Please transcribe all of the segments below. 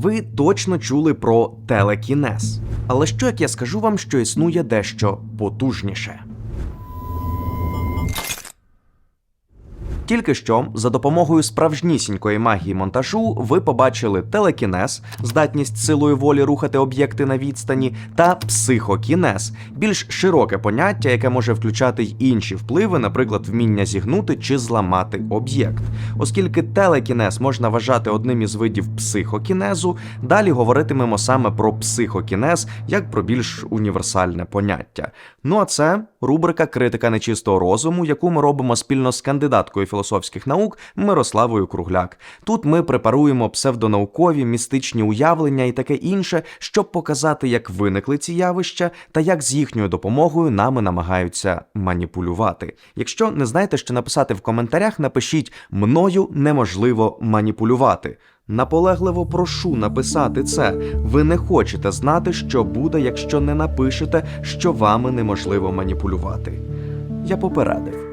Ви точно чули про телекінез. Але що як я скажу вам, що існує дещо потужніше? Тільки що за допомогою справжнісінької магії монтажу ви побачили телекінез, здатність силою волі рухати об'єкти на відстані, та психокінез більш широке поняття, яке може включати й інші впливи, наприклад, вміння зігнути чи зламати об'єкт. Оскільки телекінез можна вважати одним із видів психокінезу, далі говоритимемо саме про психокінез як про більш універсальне поняття. Ну а це рубрика Критика нечистого розуму, яку ми робимо спільно з кандидаткою філософських наук Мирославою Кругляк. Тут ми препаруємо псевдонаукові, містичні уявлення і таке інше, щоб показати, як виникли ці явища та як з їхньою допомогою нами намагаються маніпулювати. Якщо не знаєте, що написати в коментарях, напишіть мною неможливо маніпулювати. Наполегливо прошу написати це. Ви не хочете знати, що буде, якщо не напишете, що вами неможливо маніпулювати. Я попередив.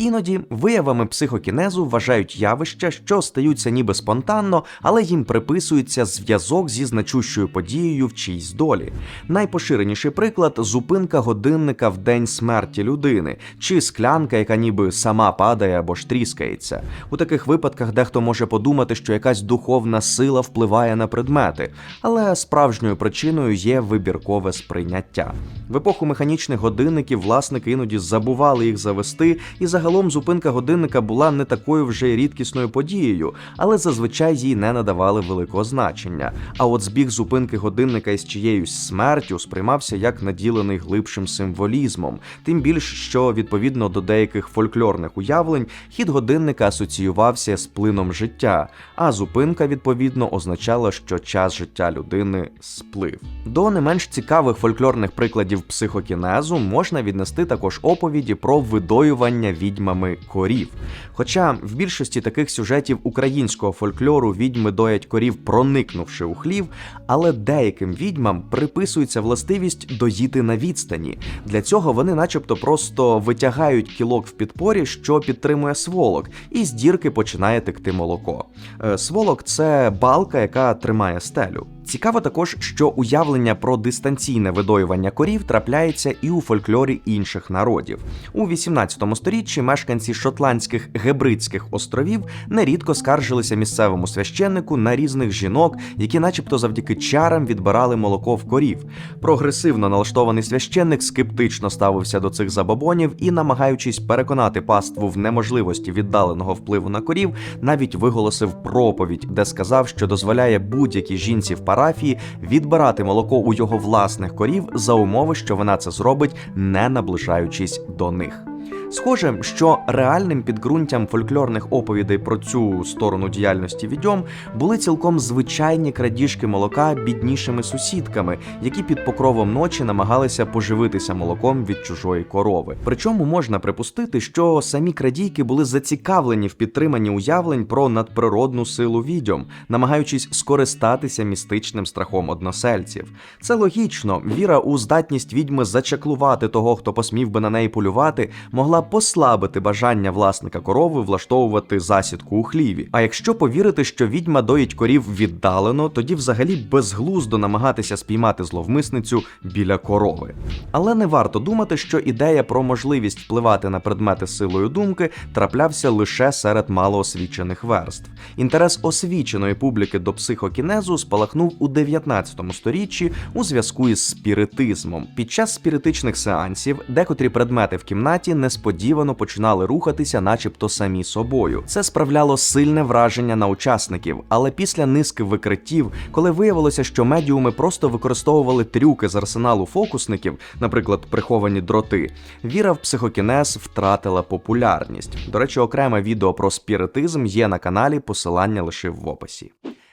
Іноді виявами психокінезу вважають явища, що стаються ніби спонтанно, але їм приписується зв'язок зі значущою подією в чийсь долі. Найпоширеніший приклад зупинка годинника в день смерті людини, чи склянка, яка ніби сама падає або ж тріскається. У таких випадках дехто може подумати, що якась духовна сила впливає на предмети, але справжньою причиною є вибіркове сприйняття. В епоху механічних годинників власники іноді забували їх завести, і загалом зупинка годинника була не такою вже рідкісною подією, але зазвичай їй не надавали великого значення. А от збіг зупинки годинника із чиєюсь смертю сприймався як наділений глибшим символізмом, тим більш що відповідно до деяких фольклорних уявлень хід годинника асоціювався з плином життя, а зупинка відповідно означала, що час життя людини сплив. До не менш цікавих фольклорних прикладів психокінезу можна віднести також оповіді про видоювання відьмами корів. Хоча в більшості таких сюжетів українського фольклору відьми доять корів, проникнувши у хлів, але деяким відьмам приписується властивість доїти на відстані. Для цього вони, начебто, просто витягають кілок в підпорі, що підтримує сволок, і з дірки починає текти молоко. Е, Сволок це балка, яка тримає стелю. Цікаво також, що уявлення про дистанційне видоювання корів трапляється і у фольклорі інших народів. У 18 сторіччі мешканці шотландських гебридських островів нерідко скаржилися місцевому священнику на різних жінок, які, начебто, завдяки чарам відбирали молоко в корів. Прогресивно налаштований священник скептично ставився до цих забобонів і, намагаючись переконати паству в неможливості віддаленого впливу на корів, навіть виголосив проповідь, де сказав, що дозволяє будь-якій жінці в парафії відбирати молоко у його власних корів за умови, що вона це зробить, не наближаючись до них. Схоже, що реальним підґрунтям фольклорних оповідей про цю сторону діяльності відьом були цілком звичайні крадіжки молока біднішими сусідками, які під покровом ночі намагалися поживитися молоком від чужої корови. Причому можна припустити, що самі крадійки були зацікавлені в підтриманні уявлень про надприродну силу відьом, намагаючись скористатися містичним страхом односельців. Це логічно. Віра у здатність відьми зачаклувати того, хто посмів би на неї полювати, могла послабити бажання власника корови влаштовувати засідку у хліві. А якщо повірити, що відьма доїть корів віддалено, тоді взагалі безглуздо намагатися спіймати зловмисницю біля корови. Але не варто думати, що ідея про можливість впливати на предмети силою думки траплявся лише серед малоосвічених верств. Інтерес освіченої публіки до психокінезу спалахнув у 19 сторіччі у зв'язку із спіритизмом. Під час спіритичних сеансів декотрі предмети в кімнаті несподівано починали рухатися, начебто самі собою. Це справляло сильне враження на учасників, але після низки викриттів, коли виявилося, що медіуми просто використовували трюки з арсеналу фокусників, наприклад, приховані дроти, віра в психокінез втратила популярність. До речі, окреме відео про спіритизм є на каналі, посилання лишив в описі.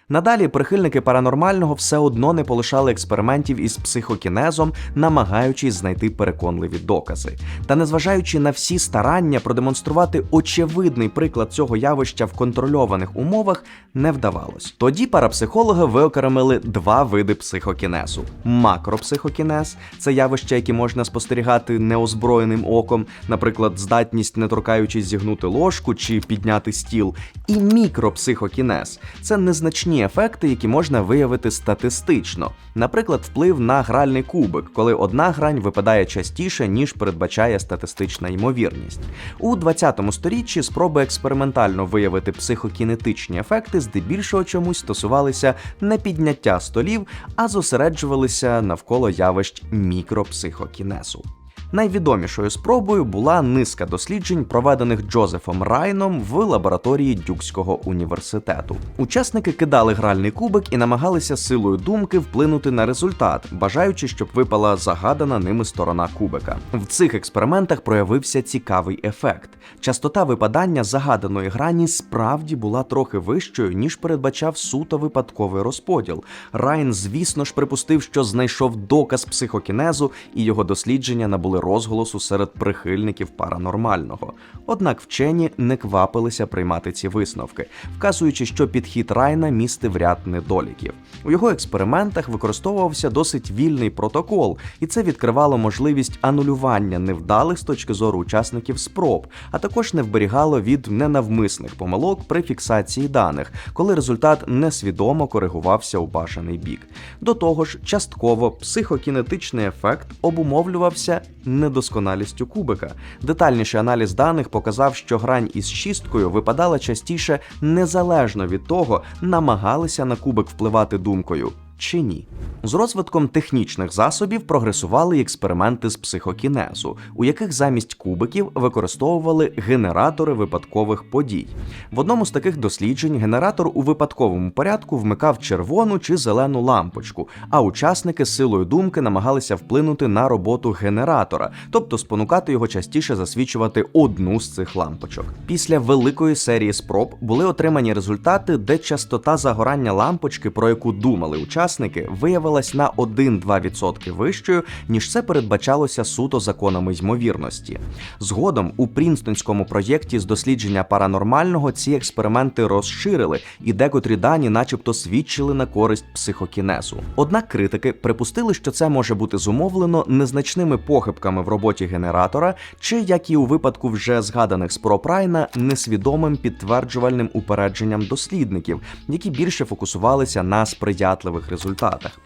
Надалі прихильники паранормального все одно не полишали експериментів із психокінезом, намагаючись знайти переконливі докази. Та незважаючи на всі старання продемонструвати очевидний приклад цього явища в контрольованих умовах, не вдавалось. Тоді парапсихологи виокремили два види психокінезу: макропсихокінез це явище, яке можна спостерігати неозброєним оком, наприклад, здатність, не торкаючись зігнути ложку чи підняти стіл, і мікропсихокінез це незначні основні ефекти, які можна виявити статистично. Наприклад, вплив на гральний кубик, коли одна грань випадає частіше, ніж передбачає статистична ймовірність. У 20 сторіччі спроби експериментально виявити психокінетичні ефекти здебільшого чомусь стосувалися не підняття столів, а зосереджувалися навколо явищ мікропсихокінезу. Найвідомішою спробою була низка досліджень, проведених Джозефом Райном в лабораторії Дюкського університету. Учасники кидали гральний кубик і намагалися силою думки вплинути на результат, бажаючи, щоб випала загадана ними сторона кубика. В цих експериментах проявився цікавий ефект. Частота випадання загаданої грані справді була трохи вищою, ніж передбачав суто випадковий розподіл. Райн, звісно ж, припустив, що знайшов доказ психокінезу, і його дослідження набули розголосу серед прихильників паранормального. Однак вчені не квапилися приймати ці висновки, вказуючи, що підхід Райна містив ряд недоліків. У його експериментах використовувався досить вільний протокол, і це відкривало можливість анулювання невдалих з точки зору учасників спроб, а також не вберігало від ненавмисних помилок при фіксації даних, коли результат несвідомо коригувався у бажаний бік. До того ж, частково психокінетичний ефект обумовлювався недосконалістю кубика. Детальніший аналіз даних показав, що грань із шісткою випадала частіше незалежно від того, намагалися на кубик впливати думкою чи ні. З розвитком технічних засобів прогресували експерименти з психокінезу, у яких замість кубиків використовували генератори випадкових подій. В одному з таких досліджень генератор у випадковому порядку вмикав червону чи зелену лампочку, а учасники силою думки намагалися вплинути на роботу генератора, тобто спонукати його частіше засвічувати одну з цих лампочок. Після великої серії спроб були отримані результати, де частота загорання лампочки, про яку думали учасники, виявилась на 1-2% вищою, ніж це передбачалося суто законами ймовірності. Згодом у Прінстонському проєкті з дослідження паранормального ці експерименти розширили, і декотрі дані, начебто, свідчили на користь психокінезу. Однак критики припустили, що це може бути зумовлено незначними похибками в роботі генератора, чи як і у випадку вже згаданих спроб Райна, несвідомим підтверджувальним упередженням дослідників, які більше фокусувалися на сприятливих результатах.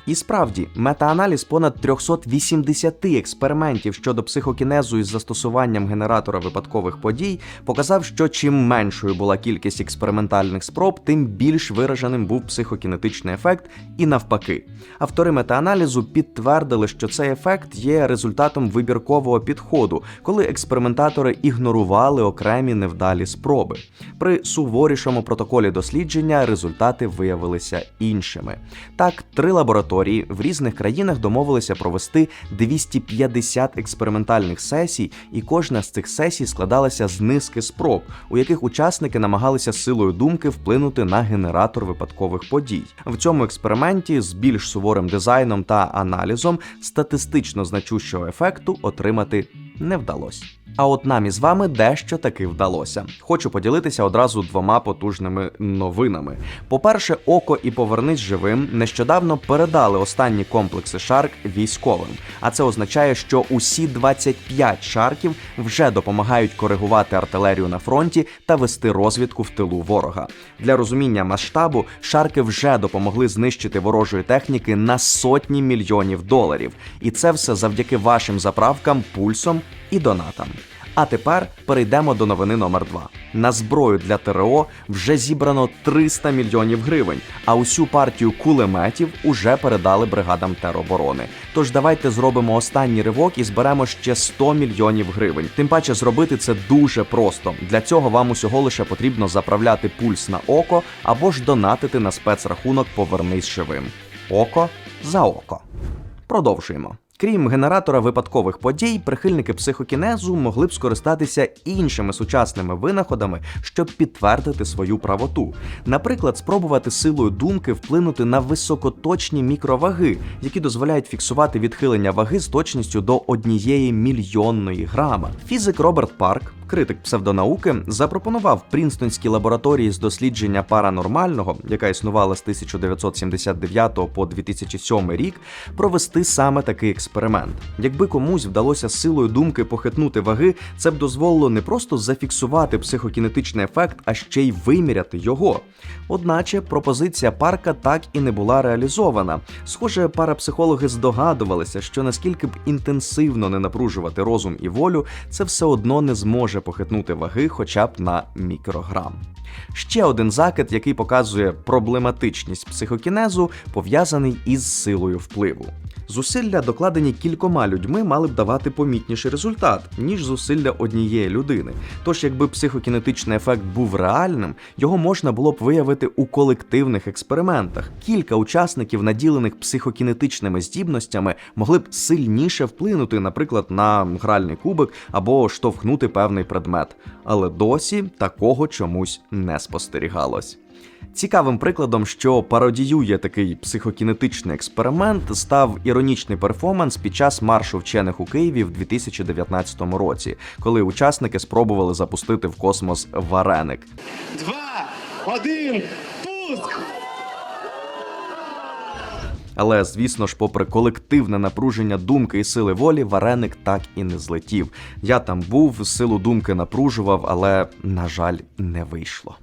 І справді, метааналіз понад 380 експериментів щодо психокінезу із застосуванням генератора випадкових подій показав, що чим меншою була кількість експериментальних спроб, тим більш вираженим був психокінетичний ефект, і навпаки. Автори метааналізу підтвердили, що цей ефект є результатом вибіркового підходу, коли експериментатори ігнорували окремі невдалі спроби. При суворішому протоколі дослідження результати виявилися іншими. Так, три лабораторії в різних країнах домовилися провести 250 експериментальних сесій, і кожна з цих сесій складалася з низки спроб, у яких учасники намагалися силою думки вплинути на генератор випадкових подій. В цьому експерименті з більш суворим дизайном та аналізом статистично значущого ефекту отримати не вдалося. А от нам із вами дещо таки вдалося. Хочу поділитися одразу двома потужними новинами. По-перше, око і повернись живим нещодавно передали останні комплекси шарк військовим. А це означає, що усі 25 шарків вже допомагають коригувати артилерію на фронті та вести розвідку в тилу ворога. Для розуміння масштабу шарки вже допомогли знищити ворожої техніки на сотні мільйонів доларів. І це все завдяки вашим заправкам, пульсом і донатам. А тепер перейдемо до новини номер 2 На зброю для ТРО вже зібрано 300 мільйонів гривень, а усю партію кулеметів уже передали бригадам тероборони. Тож давайте зробимо останній ривок і зберемо ще 100 мільйонів гривень. Тим паче зробити це дуже просто. Для цього вам усього лише потрібно заправляти пульс на око або ж донатити на спецрахунок Повернись живим. Око за око. Продовжуємо. Крім генератора випадкових подій, прихильники психокінезу могли б скористатися іншими сучасними винаходами, щоб підтвердити свою правоту. Наприклад, спробувати силою думки вплинути на високоточні мікроваги, які дозволяють фіксувати відхилення ваги з точністю до однієї мільйонної грама. Фізик Роберт Парк критик псевдонауки, запропонував Прінстонській лабораторії з дослідження паранормального, яка існувала з 1979 по 2007 рік, провести саме такий експеримент. Якби комусь вдалося силою думки похитнути ваги, це б дозволило не просто зафіксувати психокінетичний ефект, а ще й виміряти його. Одначе пропозиція парка так і не була реалізована. Схоже, парапсихологи здогадувалися, що наскільки б інтенсивно не напружувати розум і волю, це все одно не зможе похитнути ваги хоча б на мікрограм. Ще один закид, який показує проблематичність психокінезу, пов'язаний із силою впливу. Зусилля, докладені кількома людьми, мали б давати помітніший результат, ніж зусилля однієї людини. Тож, якби психокінетичний ефект був реальним, його можна було б виявити у колективних експериментах. Кілька учасників, наділених психокінетичними здібностями, могли б сильніше вплинути, наприклад, на гральний кубик або штовхнути певний предмет. Але досі такого чомусь не спостерігалось. Цікавим прикладом, що пародіює такий психокінетичний експеримент, став іронічний перформанс під час маршу вчених у Києві в 2019 році, коли учасники спробували запустити в космос вареник. Два, один, пуск! Але звісно ж, попри колективне напруження думки і сили волі, вареник так і не злетів. Я там був, силу думки напружував, але на жаль, не вийшло.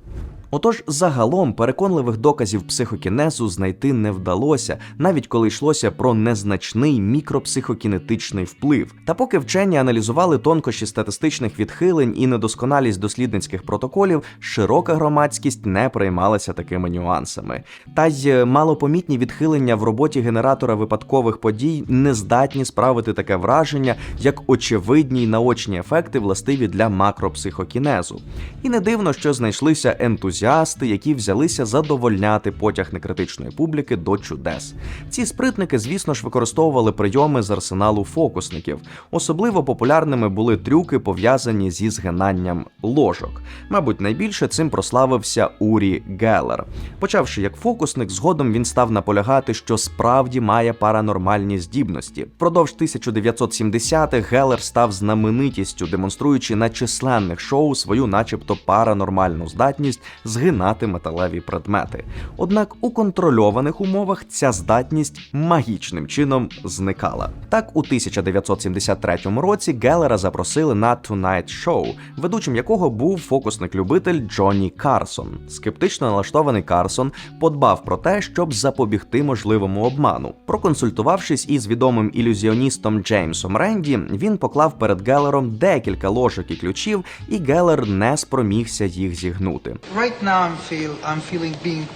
Отож, загалом переконливих доказів психокінезу знайти не вдалося, навіть коли йшлося про незначний мікропсихокінетичний вплив. Та поки вчені аналізували тонкощі статистичних відхилень і недосконалість дослідницьких протоколів, широка громадськість не приймалася такими нюансами. Та й малопомітні відхилення в роботі генератора випадкових подій не здатні справити таке враження, як очевидні й наочні ефекти, властиві для макропсихокінезу. І не дивно, що знайшлися ентузіасти, які взялися задовольняти потяг некритичної публіки до чудес. Ці спритники, звісно ж, використовували прийоми з арсеналу фокусників. Особливо популярними були трюки, пов'язані зі згинанням ложок. Мабуть, найбільше цим прославився Урі Геллер. Почавши як фокусник, згодом він став наполягати, що справді має паранормальні здібності. Впродовж 1970-х Геллер став знаменитістю, демонструючи на численних шоу свою, начебто, паранормальну здатність згинати металеві предмети. Однак у контрольованих умовах ця здатність магічним чином зникала. Так, у 1973 році Геллера запросили на Tonight Show, ведучим якого був фокусник-любитель Джонні Карсон. Скептично налаштований Карсон подбав про те, щоб запобігти можливому обману. Проконсультувавшись із відомим ілюзіоністом Джеймсом Ренді, він поклав перед Геллером декілька ложок і ключів, і Геллер не спромігся їх зігнути. Right now, I'm feel I'm feeling being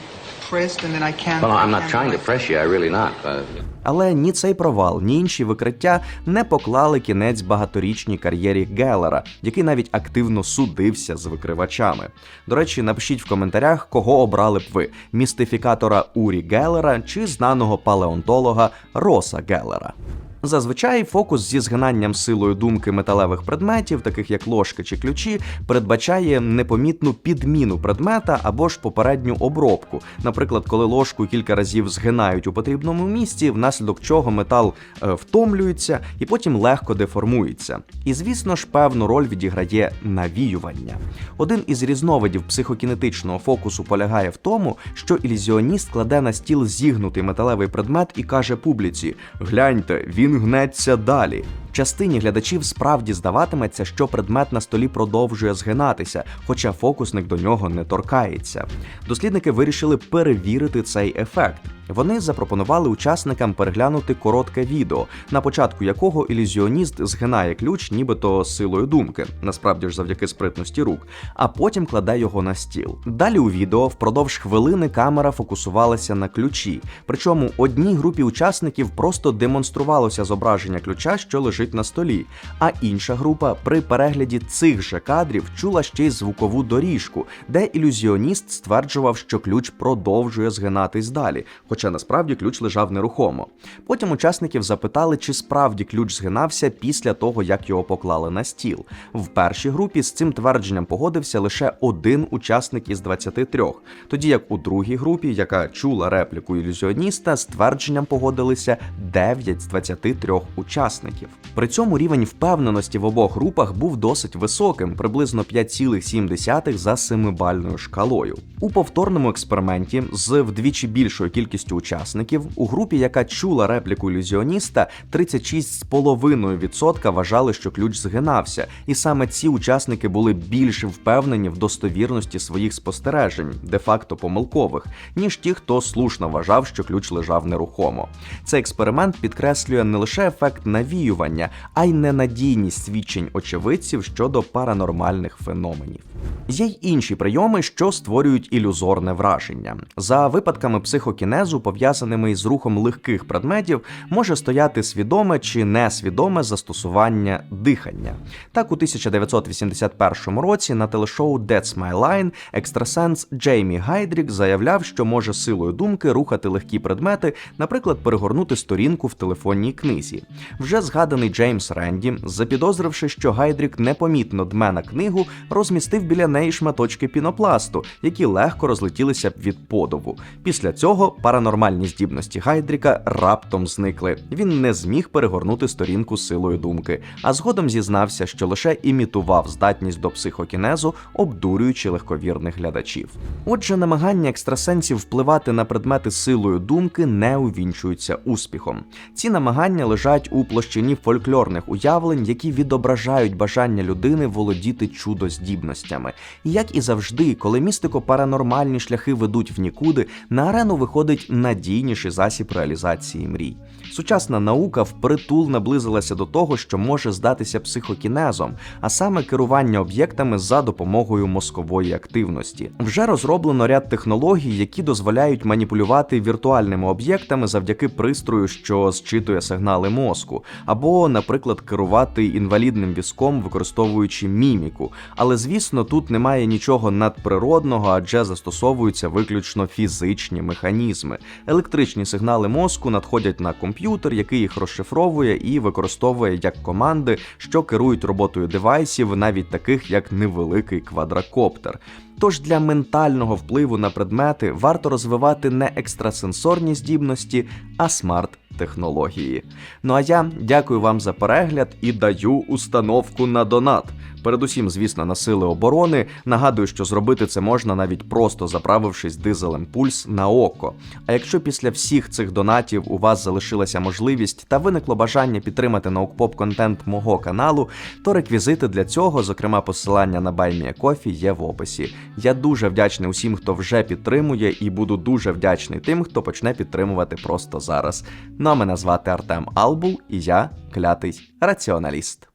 pressed, and then I can't. Well, I'm not trying to press you. I really not. Uh, Але ні цей провал, ні інші викриття не поклали кінець багаторічній кар'єрі Геллера, який навіть активно судився з викривачами. До речі, напишіть в коментарях, кого обрали б ви: містифікатора Урі Геллера чи знаного палеонтолога Роса Геллера. Зазвичай фокус зі згинанням силою думки металевих предметів, таких як ложки чи ключі, передбачає непомітну підміну предмета або ж попередню обробку. Наприклад, коли ложку кілька разів згинають у потрібному місці, внаслідок чого метал е, втомлюється і потім легко деформується. І звісно ж, певну роль відіграє навіювання. Один із різновидів психокінетичного фокусу полягає в тому, що ілюзіоніст кладе на стіл зігнутий металевий предмет і каже публіці: гляньте, він гнеться далі. Частині глядачів справді здаватиметься, що предмет на столі продовжує згинатися, хоча фокусник до нього не торкається. Дослідники вирішили перевірити цей ефект. Вони запропонували учасникам переглянути коротке відео, на початку якого ілюзіоніст згинає ключ, нібито силою думки, насправді ж завдяки спритності рук, а потім кладе його на стіл. Далі у відео впродовж хвилини камера фокусувалася на ключі. Причому одній групі учасників просто демонструвалося зображення ключа, що лежить на столі. А інша група при перегляді цих же кадрів чула ще й звукову доріжку, де ілюзіоніст стверджував, що ключ продовжує згинатись далі, Хоча насправді ключ лежав нерухомо. Потім учасників запитали, чи справді ключ згинався після того, як його поклали на стіл. В першій групі з цим твердженням погодився лише один учасник із 23, тоді як у другій групі, яка чула репліку ілюзіоніста, з твердженням погодилися 9 з 23 учасників. При цьому рівень впевненості в обох групах був досить високим, приблизно 5,7 за семибальною шкалою. У повторному експерименті з вдвічі більшою кількістю учасників у групі, яка чула репліку ілюзіоніста, 36,5% вважали, що ключ згинався, і саме ці учасники були більш впевнені в достовірності своїх спостережень, де-факто помилкових, ніж ті, хто слушно вважав, що ключ лежав нерухомо. Цей експеримент підкреслює не лише ефект навіювання, а й ненадійність свідчень очевидців щодо паранормальних феноменів. Є й інші прийоми, що створюють ілюзорне враження. За випадками психокінезу, пов'язаними із рухом легких предметів, може стояти свідоме чи несвідоме застосування дихання. Так, у 1981 році на телешоу That's My Line екстрасенс Джеймі Гайдрік заявляв, що може силою думки рухати легкі предмети, наприклад, перегорнути сторінку в телефонній книзі. Вже згаданий Джеймс Ренді, запідозривши, що Гайдрік непомітно дме на книгу, розмістив біля неї шматочки пінопласту, які легко розлетілися б від подову. Після цього паранормальні здібності Гайдріка раптом зникли. Він не зміг перегорнути сторінку силою думки, а згодом зізнався, що лише імітував здатність до психокінезу, обдурюючи легковірних глядачів. Отже, намагання екстрасенсів впливати на предмети силою думки не увінчуються успіхом. Ці намагання лежать у площині фольклорних уявлень, які відображають бажання людини володіти чудоздібностями. І як і завжди, коли містико-паранормальні шляхи ведуть в нікуди, на арену виходить надійніший засіб реалізації мрій. Сучасна наука впритул наблизилася до того, що може здатися психокінезом, а саме керування об'єктами за допомогою мозкової активності. Вже розроблено ряд технологій, які дозволяють маніпулювати віртуальними об'єктами завдяки пристрою, що зчитує сигнали мозку, або, наприклад, керувати інвалідним візком, використовуючи міміку. Але звісно, тут немає нічого надприродного, адже застосовуються виключно фізичні механізми. Електричні сигнали мозку надходять на комп'ютер, який їх розшифровує і використовує як команди, що керують роботою девайсів, навіть таких як невеликий квадрокоптер. Тож для ментального впливу на предмети варто розвивати не екстрасенсорні здібності, а смарт-технології. Ну а я дякую вам за перегляд і даю установку на донат. Передусім, звісно, на сили оборони. Нагадую, що зробити це можна навіть просто заправившись дизелем пульс на око. А якщо після всіх цих донатів у вас залишилася можливість та виникло бажання підтримати наукпоп контент мого каналу, то реквізити для цього, зокрема посилання на BuyMeACoffee, є в описі. Я дуже вдячний усім, хто вже підтримує, і буду дуже вдячний тим, хто почне підтримувати просто зараз. Ну Можна мене звати Артем Албул, і я клятий раціоналіст.